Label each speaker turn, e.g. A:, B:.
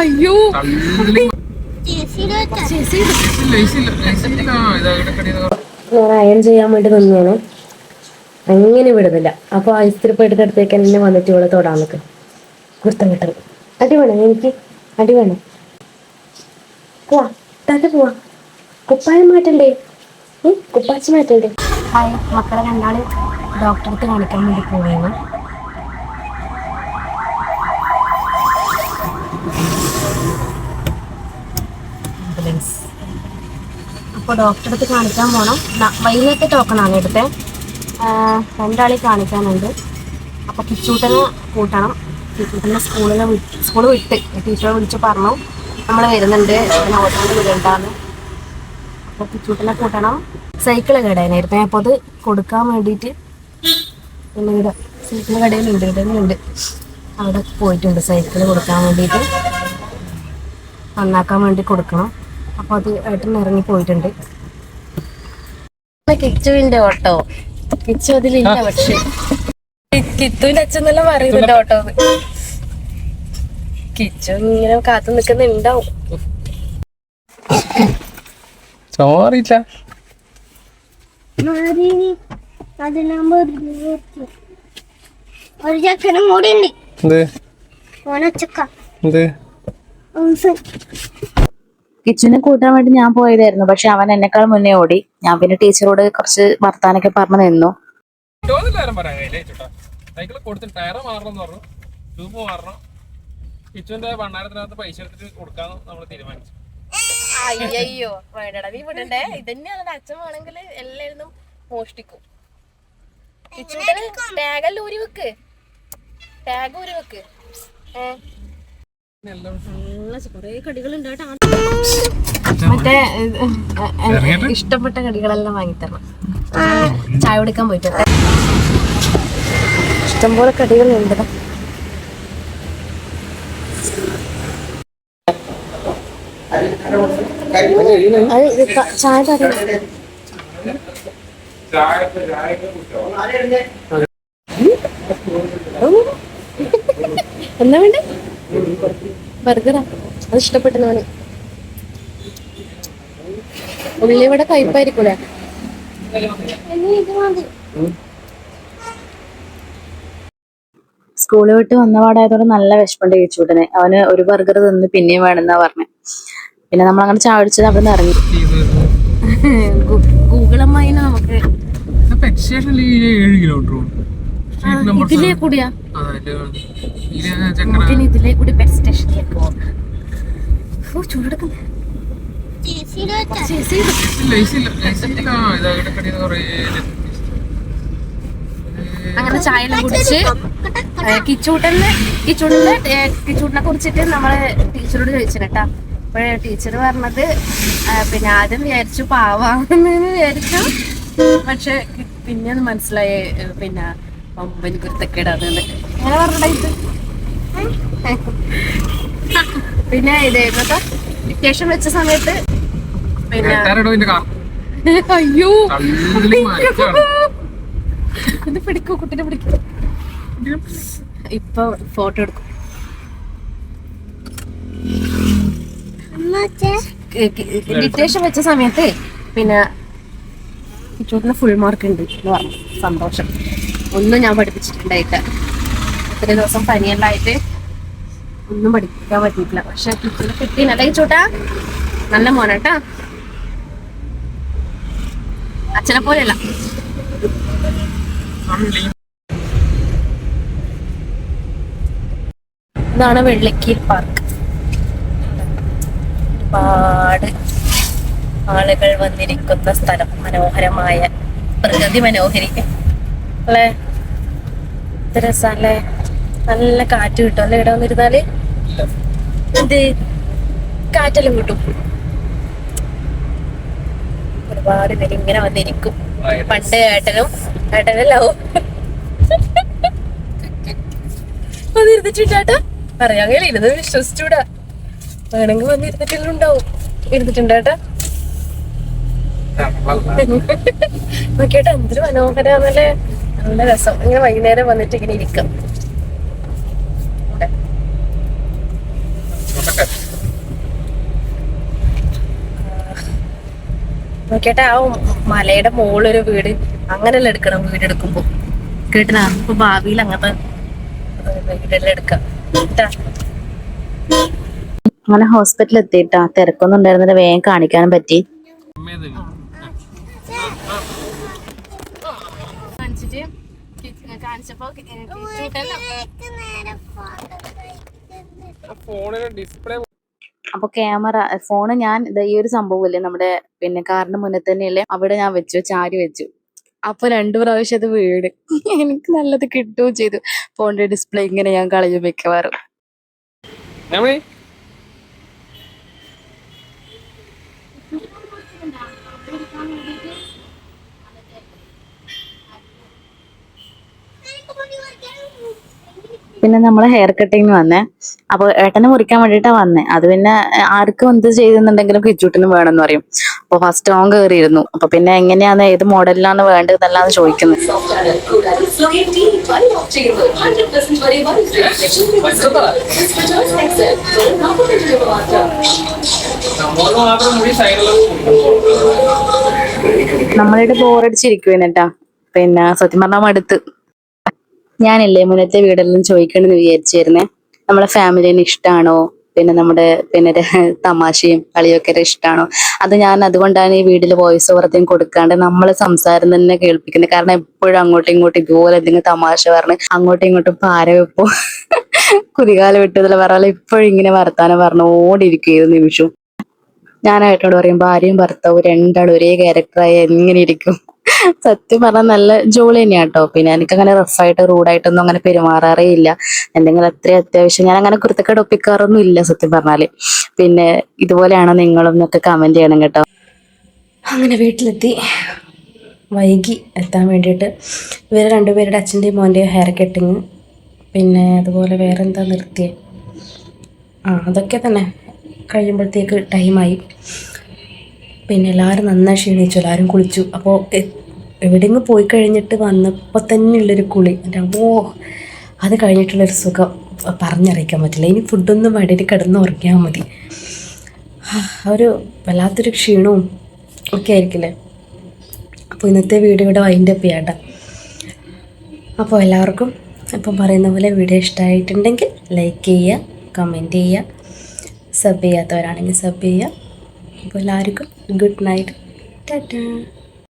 A: അയ്യോ.
B: അയൺ ചെയ്യാൻ വേണ്ടി നിന്നാണ് അങ്ങനെ വിടുന്നില്ല. അപ്പോൾ ഐസ്തിരിപ്പായിട്ട് അടുത്തേക്ക് എന്നെ വന്നിട്ട് ഇവിടെ തൊടാൻ നിൽക്കും കുർത്തം കിട്ടും അടി വേണം? എനിക്ക് അടി വേണം? പോവാ. തട്ട് പോവാ. കുപ്പായം മാറ്റണ്ടേ? കുപ്പാച്ചി കുപ്പാച്ച് മാറ്റണ്ടേ? ഹായ് മക്കളെ രണ്ടാൾ ഡോക്ടർക്ക് കാണിക്കാൻ വേണ്ടി പോവുകയാണ്. ആംബുലൻസ്. അപ്പോൾ ഡോക്ടറെ അടുത്ത് കാണിക്കാൻ പോകണം വൈകുന്നേരത്തെ ടോക്കണാണ് എടുത്തത് രണ്ടാളി കാണിക്കാനുണ്ട്. അപ്പോൾ കിച്ചൂട്ടനെ കൂട്ടണം. കിച്ചൂട്ടനെ സ്കൂളിൽ സ്കൂൾ വിട്ട്. ടീച്ചറെ വിളിച്ച് പറഞ്ഞു. നമ്മൾ വരുന്നുണ്ട്. ഓട്ടോണ്ട് വിടണ്ടാന്ന് അപ്പോൾ കിച്ചൂട്ടനെ കൂട്ടണം. സൈക്കിൾ കേടാനായിരുന്നു അപ്പോൾ അത് കൊടുക്കാൻ വേണ്ടിയിട്ട് ഇവിടെ സൈക്കിൾ കടയിലുണ്ട് ഇടുന്നുണ്ട് അവിടെ പോയിട്ടുണ്ട് സൈക്കിൾ കൊടുക്കാൻ വേണ്ടിയിട്ട്. നന്നാക്കാൻ വേണ്ടി കൊടുക്കണം. അപ്പോൾ അത് ഏട്ടൻ ഇറങ്ങി പോയിട്ടുണ്ട്. കിച്ചുവിന്റെ ഓട്ടോ. കിച്ചു അതിലില്ല പക്ഷെ. കിത്തുവിന്റെ അച്ഛൻ നല്ല പറയുന്നുണ്ട് ഓട്ടോ കിച്ചു ഇങ്ങനെ കാത്തു നിൽക്കുന്നുണ്ടാവും.
C: ഒരു ചക്കനും കൂടി ഉണ്ട്
D: കിച്ചുവിനെ കൂട്ടാൻ വേണ്ടി ഞാൻ പോയതായിരുന്നു പക്ഷെ അവൻ എന്നെക്കാൾ മുന്നേ ഓടി. ഞാൻ പിന്നെ ടീച്ചറോട് കുറച്ച് വർത്താനൊക്കെ പറഞ്ഞു നിന്നു.
E: സൈക്കിൾ കൊടുത്തിട്ട് ടയർ മാറണം എന്ന് പറഞ്ഞു. ട്യൂബ് മാറണം. കിച്ചുവിന്റെ ഭണ്ണാരത്തിനകത്ത് പൈസ എടുത്തിട്ട് കൊടുക്കാന്ന് നമ്മൾ തീരുമാനിച്ചു.
A: അയ്യോ വേണ്ടടാ. നീ വിടണ്ടേ? ഇതന്നെയാണ് അച്ഛൻ വേണമെങ്കിൽ എല്ലായിരുന്നു മോഷ്ടിക്കും. കിച്ചൂട്ടന് ടാഗല്ല ഊരി വെക്ക്. ടാഗ് ഊരി വെക്ക്. ഏ.
B: കൊറേ കടികളുണ്ട് കേട്ടോ.
A: മറ്റേ ഇഷ്ടപ്പെട്ട കടികളെല്ലാം വാങ്ങിത്തരണം. ചായ കുടിക്കാൻ പോയിട്ട്. ഇഷ്ടംപോലെ കടികളുണ്ട്. ഉണ്ടോ അത് ചായ തരാം. എന്നാ വേണ്ട? ബർഗറാ. അത് ഇഷ്ടപ്പെട്ടതാണ് ഉള്ളിവിടെ കയ്പായിരിക്കൂലേ?
D: സ്കൂളിൽ വിട്ട് വന്നപാടായതോടെ നല്ല വിശപ്പുണ്ട് കിച്ചൂട്ടന് അവന് ഒരു ബർഗർ തിന്ന് പിന്നെയും വേണമെന്നാ പറഞ്ഞു. പിന്നെ നമ്മൾ അങ്ങനെ ചാടിച്ചത് അവിടെ നിന്ന് ഇറങ്ങി
B: അമ്മായിനെ നമുക്ക്
E: പെറ്റ് സ്റ്റേഷനിൽ ഏഴ് കിലോമീറ്റർ
B: ഇതിലേ കൂടിയാ? ഇതിലേ കൂടി പെറ്റ് സ്റ്റേഷനിലേക്ക് പോവാം. ഓ ചൂടെടുക്കുന്നു. അങ്ങനെ ചായ എല്ലാം കുടിച്ച് കിച്ചൂട്ടന് കിച്ചൂട്ടന് കുറിച്ചിട്ട് നമ്മൾ ടീച്ചറോട് ചോദിച്ചു കേട്ടാ അപ്പൊ ടീച്ചർ പറഞ്ഞത് പിന്നെ ആദ്യം വിചാരിച്ചു പാവാന്ന് വിചാരിച്ചു. പക്ഷെ പിന്നെ അത് മനസ്സിലായി പിന്നെ പമ്പൻ കുരുത്തക്കേടാന്ന് അങ്ങനെ പറഞ്ഞിട്ട് പിന്നെ ഇതേന്നൊക്കെ ഡിക്റ്റേഷൻ വെച്ച സമയത്ത് പിന്നെ അയ്യോ. ഇത് പിടിക്കൂ കുട്ടീനെ പിടിക്കൂ. ഇപ്പൊ ഫോട്ടോ എടുക്കും. ഡിറ്റേഷൻ വെച്ച സമയത്ത് പിന്നെ ചൂട്ടിന് ഫുൾ മാർക്ക് ഉണ്ട് സന്തോഷം. ഒന്നും ഞാൻ പഠിപ്പിച്ചിട്ടുണ്ടായിട്ട് ഇത്രയും ദിവസം പനിയെല്ലാം ആയിട്ട് ഒന്നും പഠിപ്പിക്കാൻ പറ്റിയിട്ടില്ല. പക്ഷെ ടീച്ചറിന് കിട്ടി അല്ലെങ്കിൽ ചൂട്ടാ? നല്ല മോനാട്ടാ. അച്ഛനെ പോലെയല്ല. ഇതാണ് വെള്ളക്കീർ പാർക്ക് ഒരുപാട് ആളുകൾ വന്നിരിക്കുന്ന സ്ഥലം. മനോഹരമായ പ്രകൃതി മനോഹരി. അല്ലേ? രസല്ലേ? നല്ല കാറ്റ് കിട്ടും അല്ലേ ഇവിടെ വന്നിരുന്നാൽ? എന്ത്? കാറ്റെല്ലാം കിട്ടും. ഒരുപാട് പേര് ഇങ്ങനെ വന്നിരിക്കും. പണ്ട് ഏട്ടനും ഏട്ടനല്ലാവും. വന്നിരുന്നിട്ടുണ്ടാട്ടാ പറയാൻ കഴിയില്ല ഇത് വിശ്വസിച്ചൂടാ. വേണമെങ്കിൽ വന്നിരുന്നിട്ടെല്ലാം ഉണ്ടാവും. ഇരുന്നിട്ടുണ്ടാട്ടാ നോക്കിയിട്ട് എന്തൊരു മനോഹരാന്നല്ലേ?
A: നല്ല രസം. ഇങ്ങനെ വൈകുന്നേരം വന്നിട്ട് ഇങ്ങനെ ഇരിക്കാം. നോക്കിയിട്ട് ആ മലയുടെ മുകളിലൊരു വീട് അങ്ങനെയല്ല എടുക്കണം വീട് എടുക്കുമ്പോ? ഇപ്പൊ ഭാവിയിൽ അങ്ങനത്തെ വീടെല്ലാം എടുക്കാം. കേട്ടാ?
D: അങ്ങനെ ഹോസ്പിറ്റലിൽ എത്തിയിട്ടാ തിരക്കൊന്നും ഉണ്ടായിരുന്നില്ല വേഗം കാണിക്കാനും പറ്റി. അപ്പൊ ക്യാമറ ഫോണ് ഞാൻ ഇതാ ഈ ഒരു സംഭവം സംഭവമില്ലേ നമ്മുടെ പിന്നെ കാറിന്റെ മുന്നിൽ തന്നെയല്ലേ അവിടെ ഞാൻ വെച്ചു ചാരി വെച്ചു. അപ്പൊ രണ്ടു പ്രാവശ്യം അത് വീട് എനിക്ക് നല്ലത് കിട്ടുകയും ചെയ്തു. ഫോണിന്റെ ഡിസ്പ്ലേ ഇങ്ങനെ ഞാൻ കളയും മിക്കവാറും. പിന്നെ നമ്മളെ ഹെയർ കട്ടിങ്ങിന് വന്നേ. അപ്പൊ ഏട്ടനെ മുറിക്കാൻ വേണ്ടിട്ടാ വന്നേ. അത് പിന്നെ ആർക്കും എന്ത് ചെയ്തെന്നുണ്ടെങ്കിലും കിച്ചൂട്ടിനും വേണമെന്ന് പറയും. അപ്പൊ ഫസ്റ്റ് ഓൺ കയറിയിരുന്നു അപ്പൊ പിന്നെ എങ്ങനെയാന്ന് ഏത് മോഡലിലാണ് വേണ്ടതെന്നെല്ലാം ചോദിക്കുന്നത് നമ്മളിവിടെ ബോറടിച്ചിരിക്കുവേനട്ടാ പിന്നെ സത്യം പറഞ്ഞാൽ മടുത്ത്. ഞാനില്ലേ മുന്നത്തെ വീടെല്ലാം ചോദിക്കണമെന്ന് വിചാരിച്ചിരുന്നേ. നമ്മളെ ഫാമിലിന് ഇഷ്ടമാണോ പിന്നെ നമ്മുടെ പിന്നെ തമാശയും കളിയൊക്കെ ഇഷ്ടമാണോ അത് ഞാൻ അതുകൊണ്ടാണ് ഈ വീട്ടിൽ വോയിസ് ഓവർ അധികം കൊടുക്കാണ്ട് നമ്മളെ സംസാരം തന്നെ കേൾപ്പിക്കുന്നത്. കാരണം എപ്പോഴും അങ്ങോട്ടും ഇങ്ങോട്ടും ഇതുപോലെ എന്തെങ്കിലും തമാശ പറഞ്ഞ് അങ്ങോട്ടും ഇങ്ങോട്ടും പാര വെപ്പോ. കുതികാലം വിട്ടതിൽ പറഞ്ഞാൽ ഇപ്പോഴും ഇങ്ങനെ വർത്താനം പറഞ്ഞുകൊണ്ടിരിക്കുകയായിരുന്നു നിമിഷം. ഞാൻ ഞാനായിട്ടോട് പറയും ഭാര്യയും ഭർത്താവും രണ്ടാളും ഒരേ ക്യാരക്ടറായി എങ്ങനെ ഇരിക്കും. സത്യം പറഞ്ഞാൽ നല്ല ജോലി തന്നെയാ കേട്ടോ പിന്നെ എനിക്ക് അങ്ങനെ റഫായിട്ട് റൂഡായിട്ടൊന്നും അങ്ങനെ പെരുമാറാറേ ഇല്ല. എന്തെങ്കിലും അത്രയും അത്യാവശ്യം ഞാൻ അങ്ങനെ കുരുത്തക്കേട് ഒപ്പിക്കാറൊന്നും ഇല്ല സത്യം പറഞ്ഞാൽ. പിന്നെ ഇതുപോലെയാണ് നിങ്ങളും എന്നൊക്കെ കമന്റ് ചെയ്യണം കേട്ടോ.
B: അങ്ങനെ വീട്ടിലെത്തി. വൈകി എത്താൻ വേണ്ടിയിട്ട് ഇവരെ രണ്ടുപേരുടെ അച്ഛന്റെയും മോന്റെയും ഹെയർ കട്ടിങ് പിന്നെ അതുപോലെ വേറെ എന്താ നിർത്തിയേ? ആ അതൊക്കെ തന്നെ. കഴിയുമ്പോഴത്തേക്ക് ടൈമായി പിന്നെ എല്ലാവരും നന്നായി ക്ഷീണിച്ചു എല്ലാവരും കുളിച്ചു. അപ്പോൾ എവിടെയെങ്കിലും പോയി കഴിഞ്ഞിട്ട് വന്നപ്പോൾ തന്നെ ഉള്ളൊരു കുളി. അമ്മോ അത് കഴിഞ്ഞിട്ടുള്ളൊരു സുഖം. പറഞ്ഞറിയിക്കാൻ പറ്റില്ല. ഇനി ഫുഡൊന്നും വേണ്ടി കിടന്ന് ഉറങ്ങിയാൽ മതി. ഒരു വല്ലാത്തൊരു ക്ഷീണവും ഒക്കെ ആയിരിക്കില്ലേ? അപ്പോൾ ഇന്നത്തെ വീഡിയോ ഇവിടെ വൈൻഡ് അപ്പ് ചെയ്യാട്ടോ. അപ്പോൾ എല്ലാവർക്കും ഇപ്പം പറയുന്ന പോലെ വീഡിയോ ഇഷ്ടമായിട്ടുണ്ടെങ്കിൽ ലൈക്ക് ചെയ്യുക കമന്റ് ചെയ്യുക സബ് ചെയ്യാത്തവരാണെങ്കിൽ സബ് ചെയ്യുക. അപ്പോൾ എല്ലാവർക്കും ഗുഡ് നൈറ്റ് ടാറ്റാ.